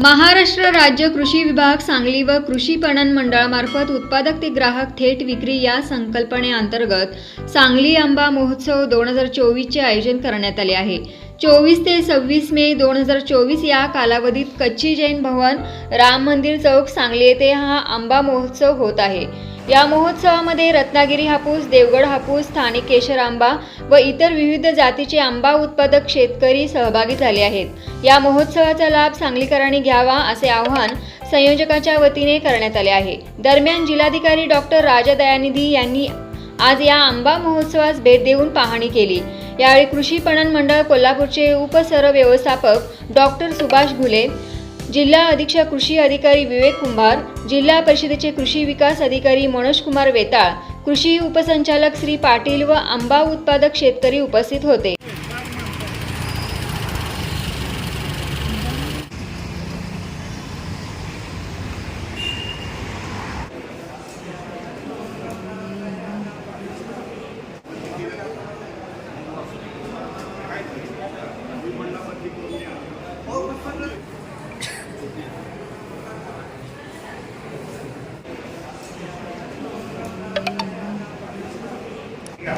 महाराष्ट्र राज्य कृषी विभाग सांगली व कृषी पणन मंडळामार्फत उत्पादक ते ग्राहक थेट विक्री या संकल्पनेअंतर्गत सांगली आंबा महोत्सव दोन हजार चोवीसचे आयोजन करण्यात आले आहे. चोवीस ते सव्वीस मे दोन हजार चोवीस या कालावधीत कच्ची जैन भवन राम मंदिर चौक सांगली येथे हा आंबा महोत्सव होत आहे. या महोत्सवामध्ये रत्नागिरी हापूस देवगड हापूस स्थानिक केशर आंबा व इतर विविध जातीचे आंबा उत्पादक शेतकरी सहभागी झाले आहेत. या महोत्सवाचा लाभ सांगलीकरांनी घ्यावा असे आवाहन संयोजकाच्या वतीने करण्यात आले आहे. दरम्यान जिल्हाधिकारी डॉक्टर राजा दयानिधी यांनी आज या आंबा महोत्सवास भेट देऊन पाहणी केली. यावेळी कृषी पणन मंडळ कोल्हापूरचे उपसर व्यवस्थापक डॉक्टर सुभाष घुले जिल्हा अधीक्षक कृषी अधिकारी विवेक कुंभार जिल्हा परिषदेचे कृषी विकास अधिकारी मनोज कुमार वेताळ कृषी उपसंचालक श्री पाटील व आंबा उत्पादक शेतकरी उपस्थित होते. मी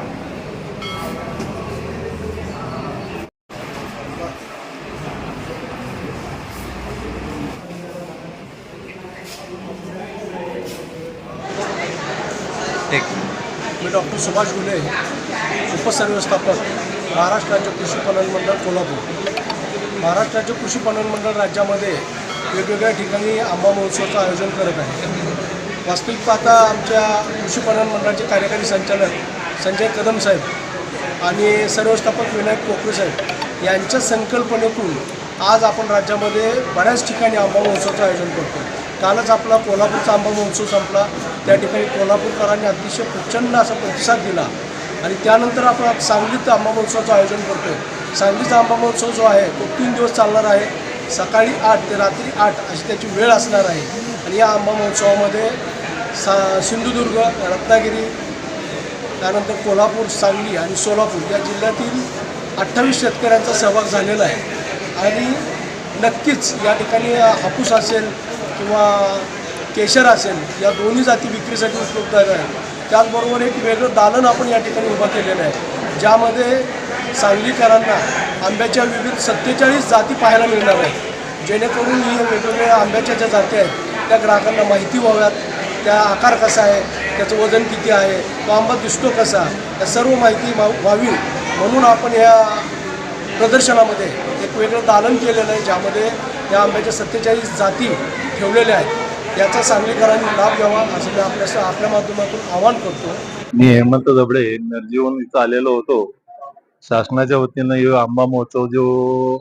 डॉक्टर सुभाष गुले उपसंव्यवस्थापक महाराष्ट्र राज्य कृषी पणन मंडळ कोल्हापूर. महाराष्ट्राचे कृषी पणन मंडळ राज्यामध्ये वेगवेगळ्या ठिकाणी आंबा महोत्सवाचं आयोजन करत आहे. वास्तविक पाहता आमच्या कृषी पणन मंडळाचे कार्यकारी संचालक संजय कदम साहेब आणि सर्वस्थापक विनायक पोखरे साहेब यांच्या संकल्पनेतून आज आपण राज्यामध्ये बऱ्याच ठिकाणी आंबा महोत्सवाचं आयोजन करतो कालच आपला कोल्हापूरचा आंबा महोत्सव संपला. त्या ठिकाणी कोल्हापूरकरांनी अतिशय प्रचंड असा प्रतिसाद दिला. आणि त्यानंतर आपण आज सांगलीत आंबा महोत्सवाचं आयोजन करतो सांगलीचा आंबा महोत्सव जो आहे तो तीन दिवस चालणार आहे. सकाळी आठ ते रात्री आठ अशी त्याची वेळ असणार आहे. आणि या आंबा महोत्सवामध्ये सा सिंधुदुर्ग रत्नागिरी त्यानंतर कोल्हापूर सांगली आणि सोलापूर या जिल्ह्यातील अठ्ठावीस शेतकऱ्यांचा सहभाग झालेला आहे. आणि नक्कीच या ठिकाणी हापूस असेल किंवा केशर असेल या दोन्ही जाती विक्रीसाठी उपलब्ध आहेत त्याचबरोबर एक वेगळं दालन आपण या ठिकाणी उभं केलेलं आहे ज्यामध्ये सांगलीकरांना आंब्याच्या विविध सत्तेचाळीस जाती पाहायला मिळणार आहेत. जेणेकरून ही वेगवेगळ्या आंब्याच्या ज्या जाती आहेत त्या ग्राहकांना माहिती व्हाव्यात त्या आकार कसा आहे त्याचं वजन किती आहे तो आंबा दिसतो कसा या सर्व माहिती व्हावी म्हणून आपण या प्रदर्शनामध्ये एक वेगळं दालन केलेलं आहे ज्यामध्ये या आंब्याच्या सत्तेचाळीस जाती ठेवलेल्या आहेत. याचा सांगलीकरांनी लाभ घ्यावा असं मी आपल्या आपल्या माध्यमातून आवाहन करतो. मी हेमंत दबडे नरजीवन इथं आलेलो होतो. शासनाच्या वतीनं हे आंबा महोत्सव जो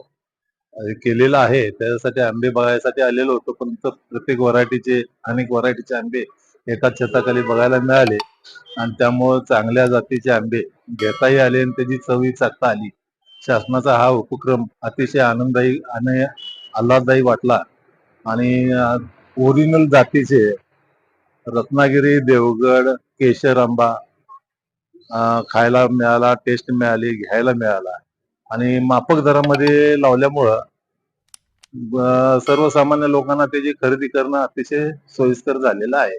केलेला आहे त्याच्यासाठी आंबे बघायसाठी आलेलो होतो. पण प्रत्येक व्हरायटीचे अनेक व्हरायटीचे आंबे एकाच छताखाली बघायला मिळाले. आणि त्यामुळं चांगल्या जातीचे आंबे घेताही आले आणि त्याची चवी चाकता आली. शासनाचा हा उपक्रम अतिशय आनंददायी आणि आल्हाददायी वाटला. आणि ओरिजिनल जातीचे रत्नागिरी देवगड केशर आंबा खायला मिळाला टेस्ट मिळाली घ्यायला मिळाला. आणि माफक दरामध्ये लावल्यामुळं सर्वसामान्य लोकांना त्याची खरेदी करणं अतिशय सोयीस्कर झालेलं आहे.